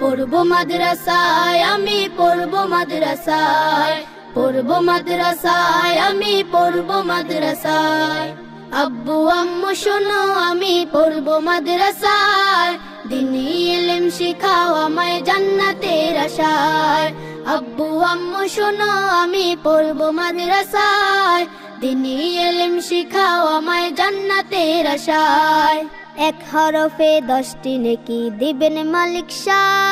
পড়ব মাদ্রাসায়, আমি পড়ব মাদ্রাসায়। পড়ব মাদ্রাসায়, আমি পড়ব মাদ্রাসায়। আব্বু, আম্মু, শোনো, আমি পড়ব মাদ্রাসায়। দিনী এলেম শিখাও আমায় জান্নাতের আশায়। আব্বু, আম্মু, শোনো, আমি পড়ব মাদ্রাসায়। দিনী এলেম শিখাও আমায় জান্নাতের আশায়। এক হরফে দশটি নেকি দিবেন মালিক সায়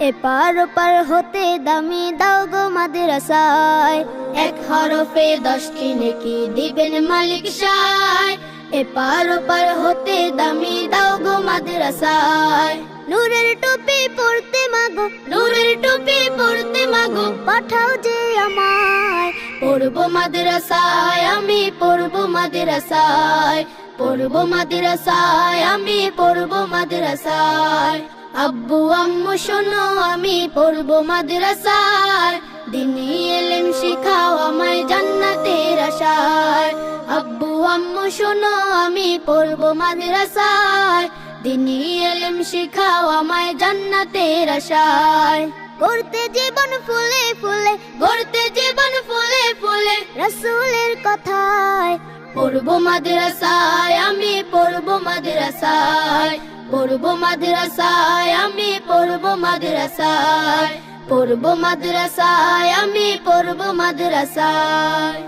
এপার ওপার হতে দামি দাও গো মাদ্রাসায়। এক হরফে দশটি নেকি দিবেন মালিক সায়। এপার ওপার হতে দামি দাও গো মাদ্রাসায়। নূরের টুপি পড়তে মাগো, নূরের টুপি পড়তে মাগো, পাঠাও যে আমায়। পড়ব মাদ্রাসায়, আমি পড়ব মাদ্রাসায়। পড়ব মাদ্রাসায়, আমি পড়ব মাদ্রাসায়। আব্বু, আম্মু, শোনো, আমি পড়ব মাদ্রাসায়। দিনী এলেম শিখাও আমায় জান্নাতের আশায়। আব্বু, আম্মু, শোনো, আমি পড়ব মাদ্রাসায়। দিনী এলেম শিখাও আমায় জান্নাতের আশায়। করতে জীবন ফুলে ফুলে, গড়তে জীবন ফুলে ফুলে কথায় পড়ব মাদ্রাসায়, আমি পড়ব মাদ্রাসায়। পড়ব মাদ্রাসায়, আমি পড়ব মাদ্রাসায়। পড়ব মাদ্রাসায়, আমি পড়ব মাদ্রাসায়।